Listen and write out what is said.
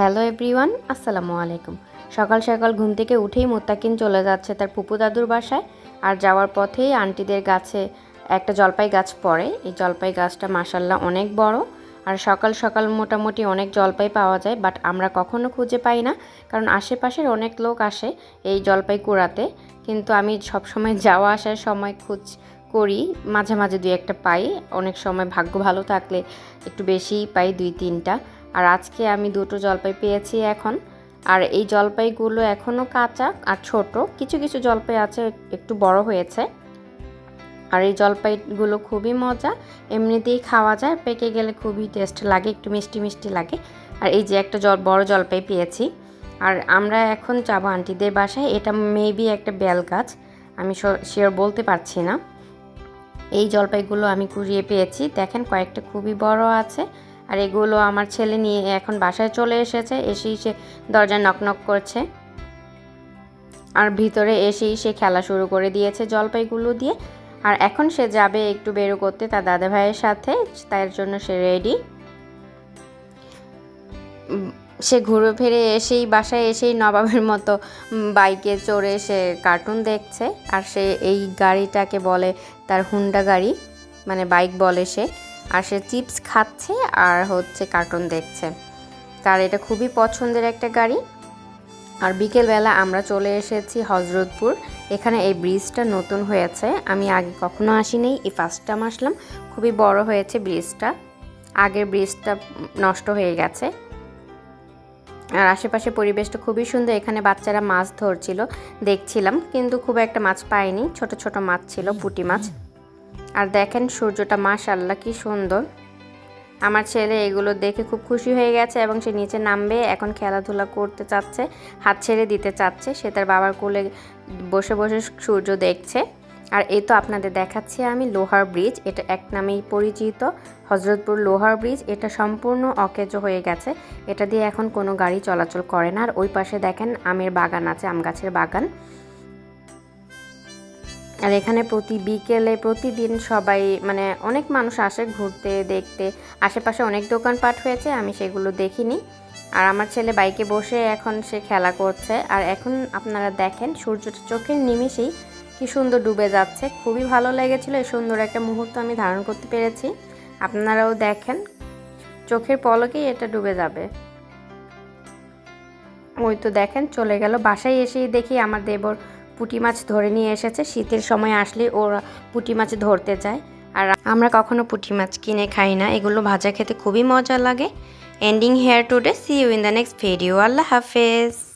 Hello everyone, আসসালামু আলাইকুম। সকাল সকাল ঘুম থেকে উঠেই মোত্তাকিন চলে যাচ্ছে তার পুপু দাদুর বাসায় আর যাওয়ার পথেই আন্টিদের গাছে একটা জলপাই গাছ পড়ে। এই জলপাই গাছটা মাসাল্লাহ অনেক বড় আর সকাল সকাল মোটামুটি অনেক জলপাই পাওয়া যায়, বাট আমরা কখনো খুঁজে পাই না কারণ আশেপাশের অনেক লোক আসে এই জলপাই কুড়াতে। কিন্তু আমি সবসময় যাওয়া আসার সময় খুঁজ করি, মাঝে মাঝে দুই একটা পাই। অনেক সময় ভাগ্য ভালো থাকলে একটু বেশিই পাই, দুই তিনটা। আর আজকে আমি দুটো জলপাই পেয়েছি এখন। আর এই জলপাইগুলো এখনও কাঁচা আর ছোট। কিছু কিছু জলপাই আছে, একটু বড় হয়েছে। আর এই জলপাইগুলো খুবই মজা। এমনিতেই খাওয়া যায়, পেকে গেলে খুবই টেস্ট লাগে, একটু মিষ্টি মিষ্টি লাগে। আর এই যে একটা জল, বড় জলপাই পেয়েছি। আর আমরা এখন যাব আন্টিদের বাসায়। এটা মেবি একটা বেল গাছ। আমি শিওর বলতে পারছি না। এই জলপাইগুলো আমি কুড়িয়ে পেয়েছি। দেখেন কয়েকটা খুবই বড় আছে। আর এগুলো আমার ছেলে নিয়ে এখন বাসায় চলে এসেছে, এসেই সে দরজা নক করছে। আর ভিতরে এসেই সে খেলা শুরু করে দিয়েছে জলপাইগুলো দিয়ে। আর এখন সে যাবে একটু বেরো করতে তার দাদা ভাইয়ের সাথে তার জন্য সে রেডি সে ঘুরে ফিরে এসেই বাসায় এসেই নবাবের মতো বাইকে চড়ে সে কার্টুন দেখছে। আর সে এই গাড়িটাকে বলে তার হুন্ডা গাড়ি মানে বাইক বলে সে। আর সে চিপস খাচ্ছে আর হচ্ছে কার্টুন দেখছে। তার এটা খুবই পছন্দের একটা গাড়ি। আর বিকেলবেলা আমরা চলে এসেছি হজরতপুর। এখানে এই ব্রিজটা নতুন হয়েছে। আমি আগে কখনো আসিনি, এই ফার্স্ট টাইম আসলাম। খুবই বড় হয়েছে ব্রিজটা। আগের ব্রিজটা নষ্ট হয়ে গেছে। আর আশেপাশে পরিবেশটা খুবই সুন্দর। এখানে বাচ্চারা মাছ ধরছিল, দেখছিলাম, কিন্তু খুব একটা মাছ পাইনি ছোট ছোট মাছ ছিল, পুঁটি মাছ। আর দেখেন সূর্যটা মাশাল্লাহ কি সুন্দর। আমার ছেলে এগুলো দেখে খুব খুশি হয়ে গেছে এবং সে নিচে নামবে, এখন খেলাধুলা করতে চাচ্ছে, হাত ছেড়ে দিতে চাচ্ছে। সে তার বাবার কোলে বসে বসে সূর্য দেখছে। আর এই তো আপনাদের দেখাচ্ছি আমি, লোহার ব্রিজ। এটা এক নামেই পরিচিত, হজরতপুর লোহার ব্রিজ। এটা সম্পূর্ণ অকেজ হয়ে গেছে। এটা দিয়ে এখন কোনো গাড়ি চলাচল করে না। আর ওই পাশে দেখেন আমের বাগান আছে, আম গাছের বাগান। আর এখানে প্রতি বিকেলে, প্রতিদিন সবাই মানে অনেক মানুষ আসে ঘুরতে, দেখতে। আশেপাশে অনেক দোকানপাট হয়েছে, আমি সেগুলো দেখিনি। আর আমার ছেলে বাইকে বসে এখন সে খেলা করছে। আর এখন আপনারা দেখেন, সূর্যটা চোখের নিমিষেই কি সুন্দর ডুবে যাচ্ছে। খুবই ভালো লেগেছিল, এই সুন্দর একটা মুহূর্ত আমি ধারণ করতে পেরেছি। আপনারাও দেখেন, চোখের পলকেই এটা ডুবে যাবে। ওই তো দেখেন, চলে গেল। বাসায় এসেই দেখি আমার দেবর পুঁটি মাছ ধরে নিয়ে এসেছে। শীতের সময় আসলে ওরা পুঁটি মাছ ধরতে যায়। আর আমরা কখনো পুঁটি মাছ কিনে খাই না। এগুলো ভাজা খেতে খুবই মজা লাগে। Ending here today see you in the next video আল্লাহ হাফেজ।